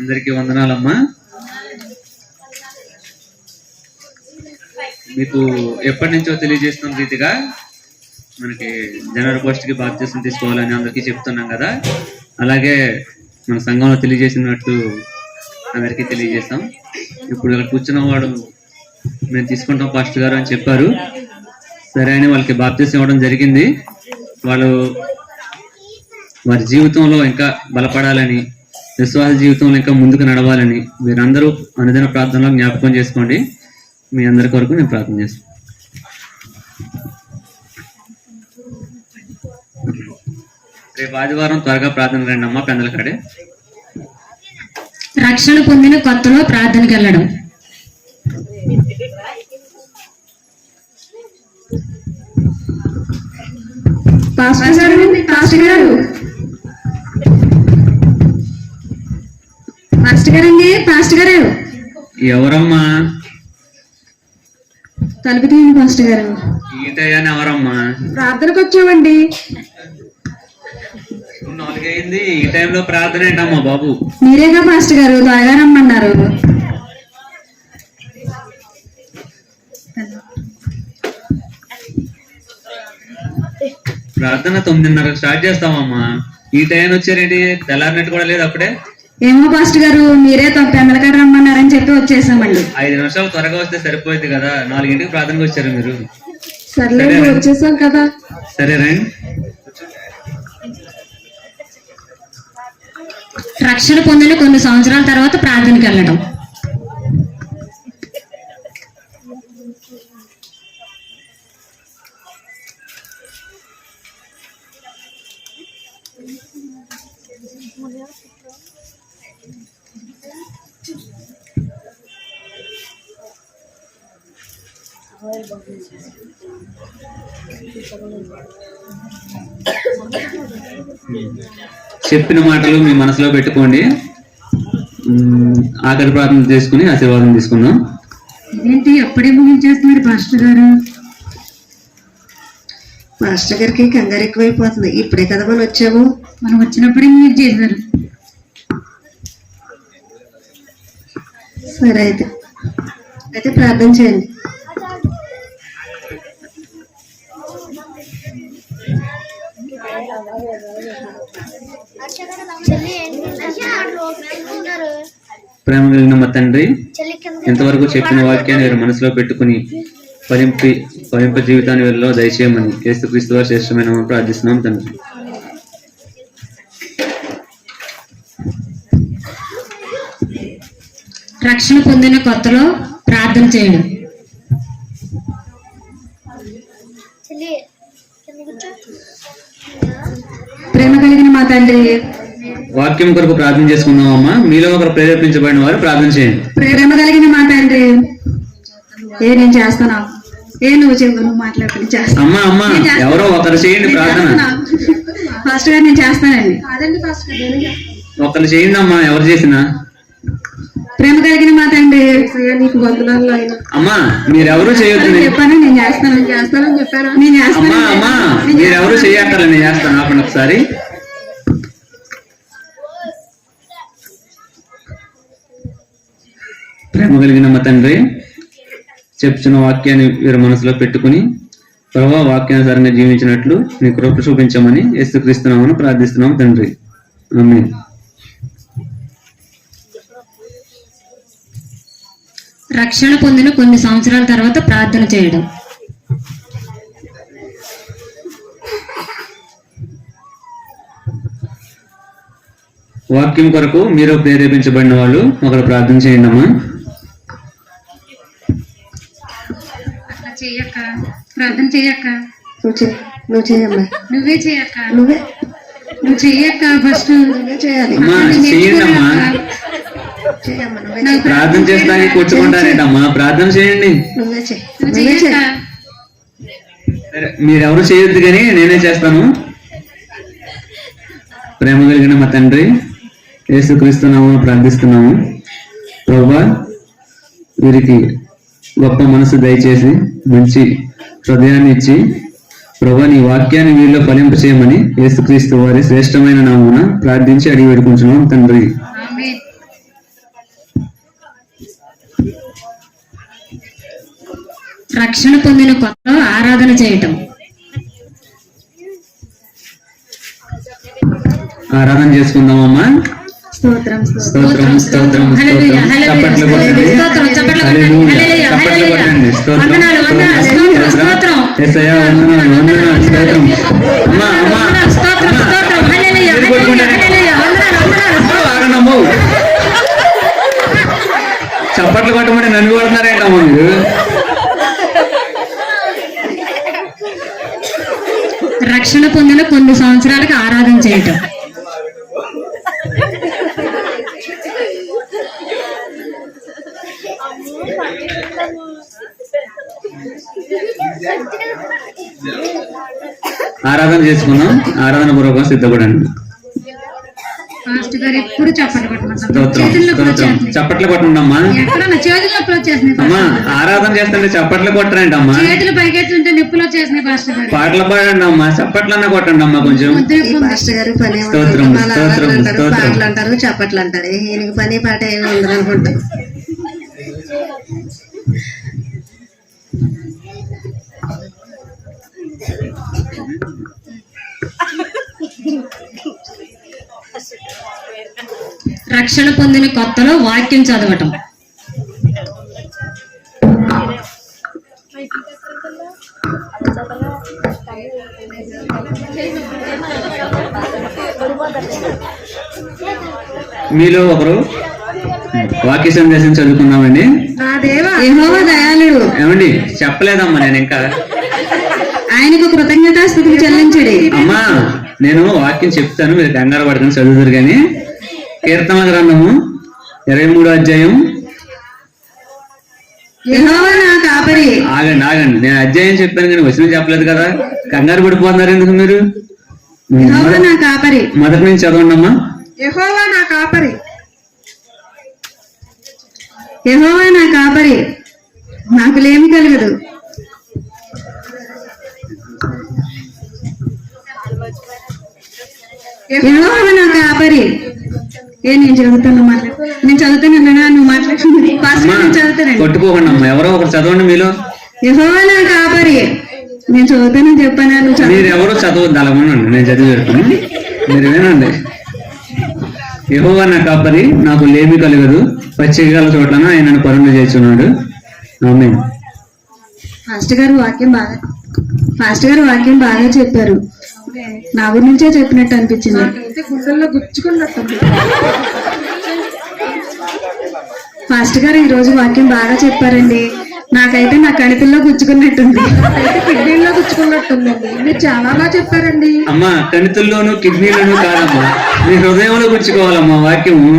అందరికీ వందనాలమ్మా. మీకు ఎప్పటి నుంచో తెలియజేస్తున్న రీతిగా మనకి జనవరి ఫస్ట్కి బాప్తీసం తీసుకోవాలని అందరికీ చెప్తున్నాం కదా. అలాగే మన సంఘంలో తెలియజేసినట్టు అందరికీ తెలియజేస్తాం. ఇప్పుడు ఇక్కడ కూర్చున్న వాడు మేము తీసుకుంటాం ఫస్ట్ గారు అని చెప్పారు. సరే అని వాళ్ళకి బాప్తీసం ఇవ్వడం జరిగింది. వాళ్ళు వారి జీవితంలో ఇంకా బలపడాలని విశ్వాస జీవితంలో ఇంకా ముందుకు నడవాలని మీరందరూ అనుదిన ప్రార్థనలో జ్ఞాపకం చేసుకోండి. మీ అందరి కొరకు నేను ప్రార్థన చేస్తాను. రేపు ఆదివారం త్వరగా ప్రార్థన రండి అమ్మ పెందల కాడే. రక్షణ పొందిన కొత్తలో ప్రార్థనకి వెళ్ళడం. పాస్టర్ గారు పాస్టర్ గారు. పాస్టర్ గారండి పాస్టర్ గారు. ఎవరమ్మా? తలుపు తీయండి పాస్టర్ గారు. ఈటయ్యని ఎవరమ్మా? ప్రార్థనకు వచ్చామండి. నాలుగైంది ఈ టైంలో ప్రార్థన ఏంటమ్మా బాబు? మీరేగా పాస్టర్ గారు? త్వరగా రమ్మన్నారు ప్రార్థన తొమ్మిదిన్నరకు స్టార్ట్ చేస్తామమ్మా. ఈ టైం వచ్చారేంటి? తెల్లారినట్టు కూడా లేదు అప్పుడే? ఏమో పాస్టర్ గారు మీరే తప్ప పెందలకాడ రమ్మన్నారని చెప్పి వచ్చేసామండి. ఐదు నిమిషాలు త్వరగా వస్తే సరిపోయింది కదా. నాలుగింటికి ప్రార్థనకు వచ్చారు మీరు. సర్లే సరే. వచ్చేసాం కదా. సరే రండి రక్షణ పొందిన కొన్ని సంవత్సరాల తర్వాత ప్రార్థనకి వెళ్ళడం. చెప్పిన మాటలు మీ మనసులో పెట్టుకోండి. ఆఖరి ప్రార్థన చేసుకుని ఆశీర్వాదం తీసుకుందాం. ఇదేంటి? అప్పుడే ముగించేస్తున్నారు పాస్టర్ గారు? మాస్టర్ గారికి కంగారు ఎక్కువైపోతుంది. ఇప్పుడే కదా మనం వచ్చాము. మనం వచ్చినప్పుడే మీరు చేశారు. సరే అయితే. అయితే ప్రార్థన చేయండి. ప్రేమ కలిగిన మా తండ్రి ఇంతవరకు చెప్పిన వాక్యాన్ని మీరు మనసులో పెట్టుకుని ఫలింపి ఫలింప జీవితాన్ని వెళ్ళలో దయచేయమని యేసుక్రీస్తు వారి శ్రేష్టమైన ప్రార్థిస్తున్నాం తండ్రి. రక్షణ పొందిన కొత్తలో ప్రార్థన చేయడం. ప్రేమ కలిగిన మా తండ్రి వాక్యం కొరకు ప్రార్థన చేసుకుందాం అమ్మా. మీలో ఒకరు ప్రేరేపించబడిన వారు ప్రార్థన చేయండి. ప్రేమ కలిగిన మా తండ్రి ఏ నేను చేస్తానా? ఏ నువ్వు చెప్పు నువ్వు మాట్లాడుకుని చేస్తా అమ్మా అమ్మా ఎవరో ఒకరు చేయండి ప్రార్థన. ఫాస్ట్గా నేను చేస్తానండి. ఒకరు చేయండి అమ్మా ఎవరు చేసినా. ప్రేమ కలిగిన మా తండ్రి. నీకు వందనాలు ఆయన. అమ్మా మీరెవరు చేయొద్దు చెప్పాను? నేను చేస్తాను? నేను చేస్తానని చెప్పాను నేను చేస్తాను అమ్మా అమ్మా మీరెవరు చేయక్కర్లే నేను చేస్తాను. ఆపండి ఒకసారి. ప్రేమ కలిగిన మా తండ్రి చెప్తున్న వాక్యాన్ని వీరి మనసులో పెట్టుకుని ప్రభావ వాక్యానుసారంగా జీవించినట్లు నీ కృప చూపించమని యేసుక్రీస్తున్నామని ప్రార్థిస్తున్నాం తండ్రి. రక్షణ పొందిన కొన్ని సంవత్సరాల తర్వాత ప్రార్థన చేయడం. వాక్యం కొరకు మీరు ప్రేరేపించబడిన వాళ్ళు ఒకరు ప్రార్థన చేయండి అమ్మా చెయ్యక్క ప్రార్థన చెయ్యక్క నువ్వు చెయ్యక్క నువ్వే నువ్వు చెయ్యక్క ఫస్ట్. నువ్వే చేయాలి. ప్రార్థన చేస్తానికి కొట్టుకుంటారేంటమ్మా ప్రార్థన చేయండి. నువ్వే చేయి నువ్వు నువ్వే చెయ్యక్క చేయి సరే, మీరెవరు చేయొద్దు కానీ నేనే చేస్తాను. ప్రేమ కలిగిన మా తండ్రి యేసుక్రీస్తున్నాము ప్రార్థిస్తున్నాము. ప్రభా వీరికి గొప్ప మనసు దయచేసి మంచి హృదయాన్ని ఇచ్చి ప్రభా నీ వాక్యాన్ని వీళ్ళు ఫలింపు చేయమని యేసుక్రీస్తు వారి శ్రేష్టమైన నామన ప్రార్థించి అడిగి పెట్టుకుంటున్నాం తండ్రి. రక్షణ పొందిన కొత్త ఆరాధన చేయటం. ఆరాధన చేసుకుందామమ్మా. స్తోత్రం స్తోత్రం. స్తోత్రం స్తోత్రం స్తోత్రం. వందనాలు వందనాలు స్తోత్రం అమ్మా అమ్మా చప్పట్లు కొట్టమని నన్ను కొడుతున్నారేంటమ్మా మీరు రక్షణ పొందిన కొన్ని సంవత్సరాలకు ఆరాధన చేయటం ఆరాధన చేసుకుందాం ఆరాధన పూర్వకం సిద్ధపడండి చప్పట్లు చప్పట్లు కొట్టండమ్మా. వచ్చేసినాయి అమ్మా ఆరాధన చేస్తుంటే చప్పట్లు కొట్టరండి అమ్మా చేతులు పైకెత్తుంటే నొప్పులు వచ్చేసినాయి పాస్టర్ గారు పాటలు పాడండి అమ్మా చప్పట్లన్నా కొట్టండి అమ్మా కొంచెం. పాస్టర్ గారు. పని స్తోత్రం, స్తోత్రం. పాటలు అంటారు చప్పట్లు అంటారు. ఈయనకి పని పాట ఏమి ఉండదు అనుకుంటా. రక్షణ పొందిన కొత్తలో వాక్యం చదవటం. మీలో ఒకరు వాక్య సందేశం చదువుకున్నామండి నా దేవా యెహోవా దయాళుడు. ఏమండి? చెప్పలేదమ్మా నేను ఇంకా. ఆయనకు కృతజ్ఞతాస్థుతులు చెల్లించడి. అమ్మా నేను వాక్యం చెప్తాను మీరు కంగారు పడుకుని చదువుతారు కానీ. కీర్తన గ్రంథము ఇరవై మూడో అధ్యాయం. యెహోవా నా కాపరి. ఆగండి ఆగండి. నేను అధ్యాయం చెప్పాను కానీ వచ్చిన చెప్పలేదు కదా. కంగారు పడిపోతున్నారు ఎందుకు మీరు? యెహోవా నా కాపరి. మొదటి నుంచి చదవండి అమ్మా. యెహోవా నా కాపరి. యెహోవా నా కాపరి. నాకు లేమి కలగదు. యెహోవా నా కాపరి. ఏ నేను చదువుతాను మాట్లా నేను చదువుతాను నువ్వు మాట్లాడుతుంది అమ్మా నేను చదువుతానండి. కొట్టుకోకండి అమ్మా. ఎవరో ఒకరు చదవండి మీలో. యెహోవా నా కాపరి. నేను చదువుతానని చెప్పాను నువ్వు చదువు. మీరు ఎవరు చదవద్దు అలా వినండి నేను చదివి పెడతాను. మీరు వినండి. యెహోవా నా కాపరి నాకు లేమి కలగదు. పచ్చికల చోట్లన ఆయన పరుణు చేస్తున్నాడు ఆమె ఫాస్ట్ గారు వాక్యం బాగా ఫాస్ట్ గారు వాక్యం బాగా చెప్పారు. నా గురించే చెప్పినట్టు అనిపించింది. గుండెల్లో గుచ్చుకున్నట్టు ఫాస్ట్ గారు ఈ రోజు వాక్యం బాగా చెప్పారండి. నాకైతే నా కణితుల్లో గుచ్చుకున్నట్టుంది. కిడ్నీలో గుచ్చుకున్నట్టుందండి మీరు చాలా బాగా చెప్పారండి. అమ్మా కణితుల్లోను కిడ్నీలోను కాదమ్మా. మీ హృదయంలో గుచ్చుకోవాలమ్మా వాక్యము.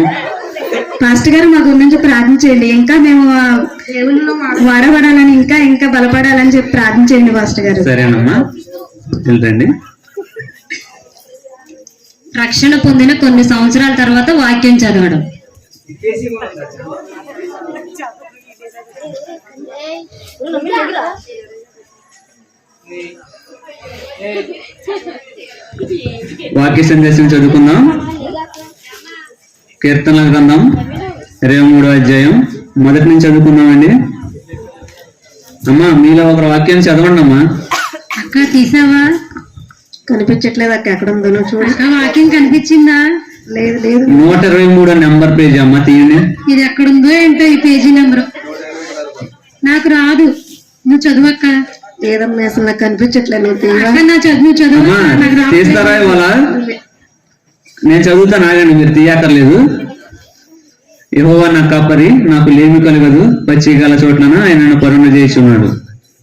ఫాస్ట్ గారు మా గురించి ప్రార్థించండి ఇంకా మేము వాడబడాలని ఇంకా ఇంకా బలపడాలని చెప్పి ప్రార్థించండి ఫాస్ట్ గారు. సరేనమ్మా. వెళ్ళండి. రక్షణ పొందిన కొన్ని సంవత్సరాల తర్వాత వాక్యం చదవడం. వాక్య సందేశం చదువుకుందాం. కీర్తనల గ్రంథం ఇరవై మూడో అధ్యాయం. మొదటి నుంచి చదువుకుందామండి. అమ్మా మీలో ఒకరు వాక్యం చదవండి అమ్మా అక్క తీసావా? కనిపించట్లేదు అక్క ఎక్కడ ఉందో చూడు. వాక్యం కనిపించిందా? లేదు లేదు. నూట ఇరవై మూడో నెంబర్ పేజీ అమ్మా తీయండి ఇది ఎక్కడుందో ఏంటో ఈ పేజీ నెంబర్? నాకు రాదు. నువ్వు చదువక్క లేదమ్మా అసలు నాకు కనిపించట్లేదు. నా చదువు తీస్తారా ఇవాళ? నేను చదువుతాను ఆగండి మీరు తీయక్కర్లేదు. యెహోవా నా కాపరి నాకు లేమి కలగదు. పచ్చిగల చోట్లన ఆయన పరుణ చేస్తున్నాడు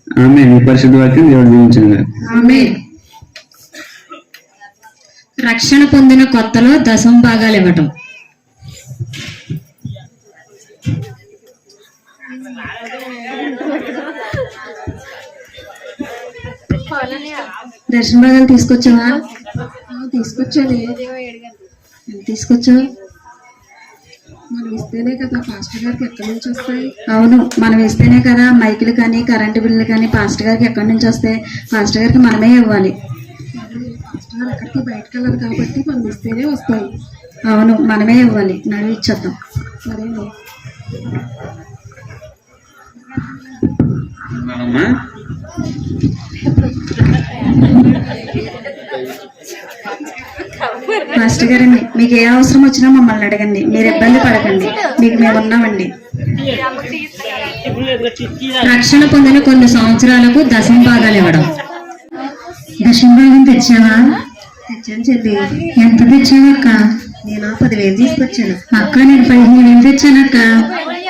ఆమె నీ పరిశుద్ధ వాక్యం దేవుడు ఆమె రక్షణ పొందిన కొత్తలో దశం భాగాలు ఇవ్వటం. దర్శన భాగాలు తీసుకొచ్చావా? తీసుకొచ్చాను. తీసుకొచ్చావు? మనం ఇస్తేనే కదా పాస్టర్ గారికి ఎక్కడి నుంచి వస్తాయి? అవును మనం ఇస్తేనే కదా మైకులు కానీ కరెంటు బిల్లులు కానీ పాస్టర్ గారికి ఎక్కడి నుంచి వస్తాయి? పాస్టర్ గారికి మనమే ఇవ్వాలి. ఎక్కడికి బయటకు వెళ్ళదు కాబట్టి మనం ఇస్తేనే వస్తాయి. అవును మనమే ఇవ్వాలి. నడువు ఇచ్చేద్దాం. వందనాలమ్మా మాస్టర్ గారండి మీకు ఏ అవసరం వచ్చినా మమ్మల్ని అడగండి. మీరు ఇబ్బంది పడకండి. మీకు మేము ఉన్నామండి. రక్షణ పొందిన కొన్ని సంవత్సరాలకు దశమ భాగాలు ఇవ్వడం. దశమ భాగం తెచ్చావా? తెచ్చాను చెల్లి ఎంత తెచ్చావక్క నేను పదివేలు తీసుకొచ్చాను. అక్క నేను పదిహేను వేలు తెచ్చానక్క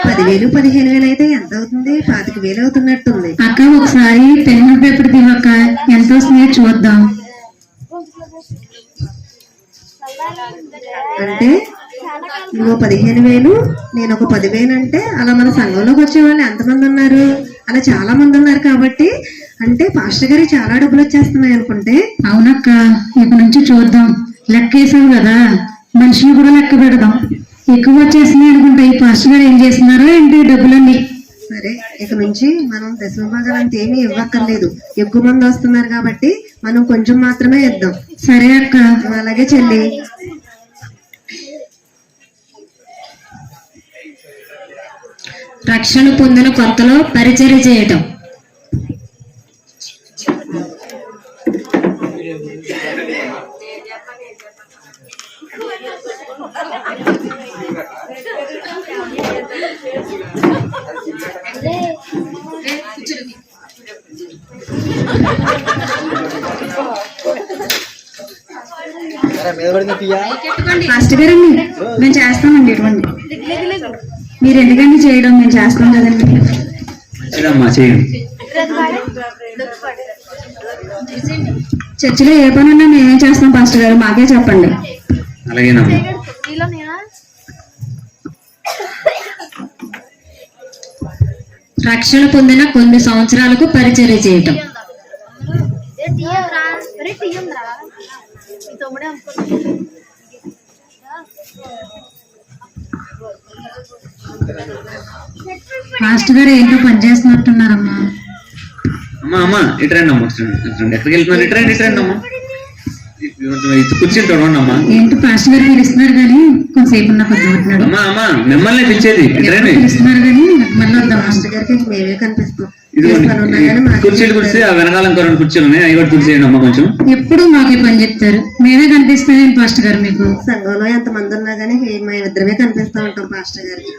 పదివేలు పదిహేను వేలు అయితే ఎంత అవుతుంది? పాతిక వేలు అవుతున్నట్టుంది. అక్క ఒకసారి పెన్ను పేపర్ దివక్క ఎంత వస్తుందో? చూద్దాం. అంటే నువ్వు పదిహేను వేలు నేను ఒక పదివేలు అంటే అలా మన సంఘంలోకి వచ్చే వాళ్ళు ఎంతమంది ఉన్నారు? అలా చాలా మంది ఉన్నారు కాబట్టి అంటే పాస్టర్ గారికి చాలా డబ్బులు వచ్చేస్తున్నాయి అనుకుంటే. అవునక్క ఇక నుంచి చూద్దాం. లెక్క వేసావు కదా మనుషులు కూడా లెక్క పెడదాం. ఎక్కువ వచ్చేసినాయి అనుకుంటా ఈ పాస్టర్ గారు ఏం చేస్తున్నారో ఏంటి డబ్బులన్నీ? సరే ఇక నుంచి మనం దశమ భాగాలు అంత ఏమీ ఇవ్వక్కర్లేదు. ఎక్కువ మంది వస్తున్నారు కాబట్టి మనం కొంచెం మాత్రమే ఇద్దాం. సరే అక్క. అలాగే చెల్లి. రక్షణ పొందిన కొత్తలో పరిచర్య చేయటం. మాస్టర్ గారండి. మేము చేస్తామండి ఇటువంటి మీరు ఎందుకండి చేయడం? మేము చేస్తాం కదండి. మంచిదమ్మా చేయండి. చర్చిలో ఏ పని ఉన్నా మేమేం చేస్తాం పాస్టర్ గారు? మాకే చెప్పండి. అలాగేనమ్మా. రక్షణ పొందిన కొన్ని సంవత్సరాలకు పరిచర్య చేయటం. మాస్టర్ గారు ఏంటో పని చేస్తున్నట్టున్నారమ్మా. అమ్మా అమ్మా ఇటు రండి అమ్మా ఎక్కడికి వెళ్తున్నారు? ఇటు రండి ఇటు రండి అమ్మా. కుర్చీలు చూడండి అమ్మా. ఏంటి పాస్టర్ గారు పిలుస్తున్నారు కానీ కొంతసేపు ఉన్న ఉంటున్నాడు అమ్మా అమ్మా మిమ్మల్ని పిలిచేది. ఇటు రండి. పిలుస్తున్నారు కానీ మళ్ళీ వద్దాం మాస్టర్ గారికి మేమే కనిపిస్తాం. ఇది ఏ పని ఉన్నా కానీ మాకే కుర్చీలు కుర్చీ ఆ వెనకాల ఇంకో రెండు కుర్చీలు ఉన్నాయి. అవి కూడా తుడిచేయండి అమ్మా కొంచెం. ఎప్పుడు మాకే పని చెప్తారు. మేమే కనిపిస్తామేం పాస్టర్ గారు మీకు. సంఘంలో ఎంతమంది ఉన్నా మేము ఇద్దరమే కనిపిస్తా ఉంటాం పాస్టర్ గారికి.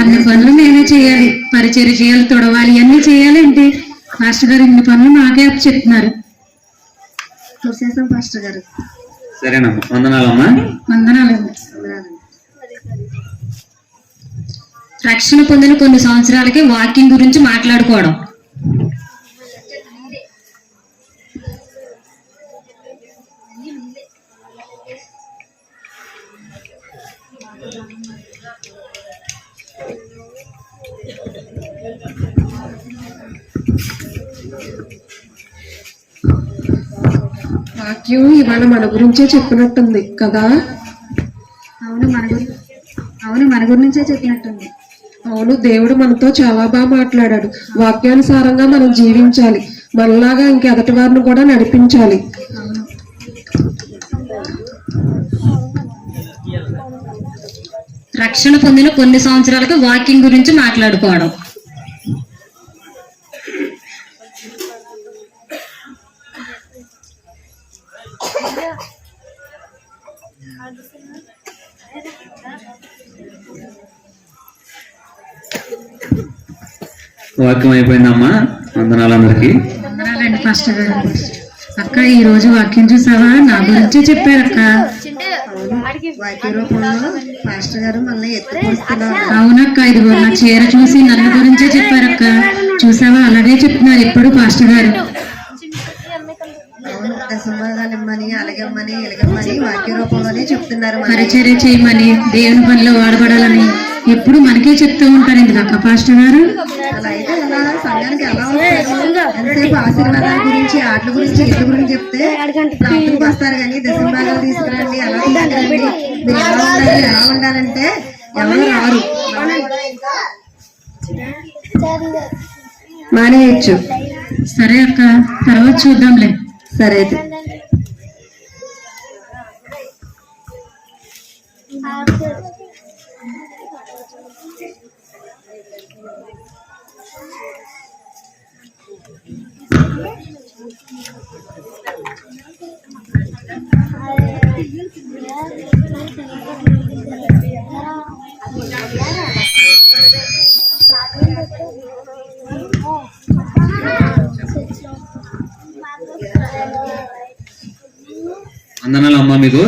అన్ని పనులు మేమే చేయాలి. పరిచర్య చేయాలి తొడవాలి అన్ని చేయాలి ఏంటి మాస్టర్ గారు ఇన్ని పనులు మాకే చెప్తున్నారు. చూసేసాం పాస్టర్ గారు. సరేనమ్మా వందనాలమ్మా. వందనాలు. వందనాలండి. రక్షణ పొందిన కొన్ని సంవత్సరాలకి వాకింగ్ గురించి మాట్లాడుకోవడం. మన గురించే చెప్పినట్టుంది కదా? అవును మన గురి అవును మన గురించే చెప్పినట్టుంది. అవును దేవుడు మనతో చాలా బాగా మాట్లాడాడు. వాక్యానుసారంగా మనం జీవించాలి. మనలాగా ఇంకెదటి వారిని కూడా నడిపించాలి. రక్షణ పొందిన కొన్ని సంవత్సరాలకి వాకింగ్ గురించి మాట్లాడుకోవడం. వాక్యం అయిపోయిందమ్మా వందనాలందరికీ. వందనాలండి పాస్టర్ గారు. అక్క ఈ రోజు వాక్యం చూసావా? నా గురించే చెప్పారు అక్క. వాక్య రూపంలో పాస్టర్ గారు అవునక్క ఇదిగో నా చీర చూసి నన్ను గురించే చెప్పారక్క చూసావా? అలాగే చెప్తున్నారు ఎప్పుడు పాస్టర్ గారు. అలాగమ్మని ఇలాగమ్మని వాక్య రూపంలోనే చెప్తున్నారు. పరిచర్య చేయమని దేవుని పనిలో వాడబడాలని. ఎప్పుడు మనకే చెప్తూ ఉంటారు ఎందుకక్క పాస్టర్ గారు. ఎలా సంఘానికి ఎలా వస్తారు ఎంతసేపు ఆశీర్వాదాల గురించి ఆటల గురించి ఇళ్ళ గురించి చెప్తే ప్రార్థనకు వస్తారు కానీ దశంభాగాలు తీసుకురండి అలా తీసుకురండి మీరు ఎలా ఉండాలి ఎలా ఉండాలంటే ఎవరు రారు. మానేయచ్చు. సరే అక్క తర్వాత చూద్దాంలే. సరే అయితే. వందనాలు అమ్మ మీకు.